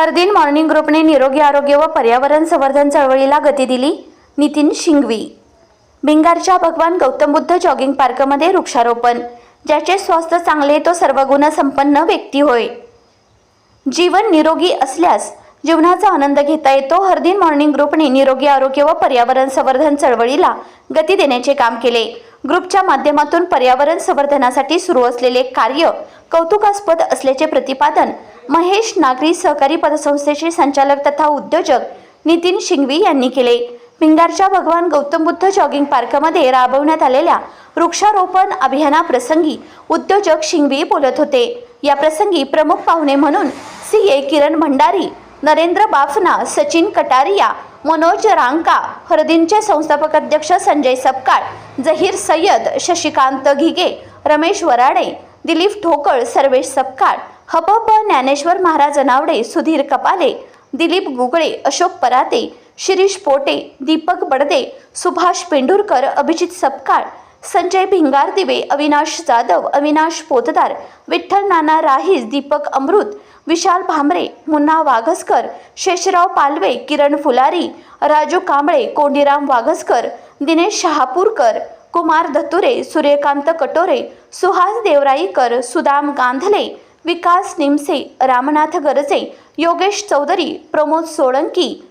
हरदिन मॉर्निंग ग्रुपने निरोगी आरोग्य व पर्यावरण संवर्धन चळवळीला गती दिली नितीन शिंगवी. भिंगारच्या भगवान गौतम बुद्ध जॉगिंग पार्कमध्ये वृक्षारोपण ज्याचे स्वास्थ्य चांगले तो सर्व गुणसंपन्न व्यक्ती होय. जीवन निरोगी असल्यास जीवनाचा आनंद घेता येतो हरदिन मॉर्निंग ग्रुपने निरोगी आरोग्य व पर्यावरण संवर्धन चळवळीला गती देण्याचे काम केले. ग्रुपच्या माध्यमातून पर्यावरण संवर्धनासाठी सुरू असलेले कार्य कौतुकास्पद असल्याचे प्रतिपादन महेश नागरी सहकारी पतसंस्थेचे संचालक तथा उद्योजक नितीन शिंगवी यांनी केले. भिंगारच्या भगवान गौतम बुद्ध जॉगिंग पार्कमध्ये राबवण्यात आलेल्या वृक्षारोपण अभियानाप्रसंगी उद्योजक शिंगवी बोलत होते. या प्रसंगी प्रमुख पाहुणे म्हणून सी ए किरण भंडारी नरेंद्र बाफना सचिन कटारिया मनोज रांका हरदिनचे संस्थापक अध्यक्ष संजय सपकाळ जहीर सय्यद शशिकांत घिगे रमेश वराडे दिलीप ठोकळ सर्वेश सपकाळ हपप ज्ञानेश्वर महाराज अनावडे सुधीर कपाले दिलीप गुगळे अशोक पराते शिरीष पोटे दीपक बडदे सुभाष पेंडुरकर अभिजित सपकाळ संजय भिंगार दिवे अविनाश जाधव अविनाश पोतदार विठ्ठल नाना राहीस दीपक अमृत विशाल भांबरे मुन्ना वाघसकर शेषराव पालवे किरण फुलारी राजू कांबळे कोंडीराम वाघसकर दिनेश शहापूरकर कुमार धतुरे सूर्यकांत कटोरे सुहास देवराईकर सुदाम गांधले विकास निमसे रामनाथ गरजे योगेश चौधरी प्रमोद सोळंकी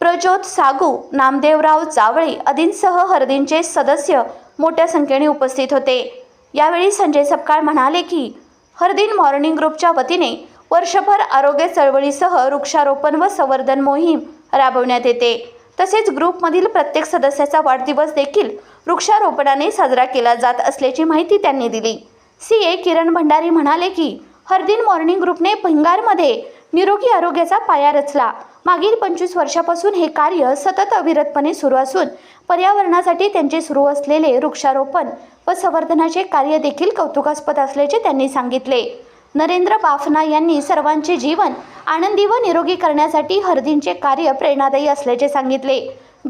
प्रज्योत सागू नामदेवराव जावळे आदींसह हरदींचे सदस्य मोठ्या संख्येने उपस्थित होते. यावेळी संजय सपकाळ म्हणाले की हरदीन मॉर्निंग ग्रुपच्या वतीने वर्षभर आरोग्य चळवळीसह वृक्षारोपण व संवर्धन मोहीम राबवण्यात येते. तसेच ग्रुपमधील प्रत्येक सदस्याचा वाढदिवस देखील वृक्षारोपणाने साजरा केला जात असल्याची माहिती त्यांनी दिली. सी. ए. किरण भंडारी म्हणाले की हरदिन मॉर्निंग ग्रुपने भिंगारमध्ये निरोगी आरोग्याचा पाया रचला. मागील पंचवीस वर्षापासून हे कार्य सतत अविरतपणे सुरू असून पर्यावरणासाठी त्यांचे सुरू असलेले वृक्षारोपण व संवर्धनाचे कार्य देखील कौतुकास्पद असल्याचे त्यांनी सांगितले. नरेंद्र बाफना यांनी सर्वांचे जीवन आनंदी व निरोगी करण्यासाठी हरदींचे कार्य प्रेरणादायी असल्याचे सांगितले.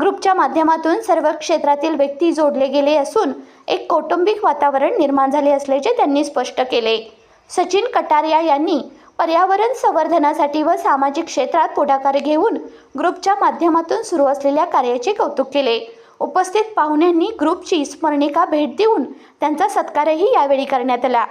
ग्रुपच्या माध्यमातून सर्व क्षेत्रातील व्यक्ती जोडले गेले असून एक कौटुंबिक वातावरण निर्माण झाले असल्याचे त्यांनी स्पष्ट केले. सचिन कटारिया यांनी पर्यावरण संवर्धनासाठी व सामाजिक क्षेत्रात पुढाकार घेऊन ग्रुपच्या माध्यमातून सुरू असलेल्या कार्याचे कौतुक केले. उपस्थित पाहुण्यांनी ग्रुपची स्मरणिका भेट देऊन त्यांचा सत्कारही यावेळी करण्यात आला.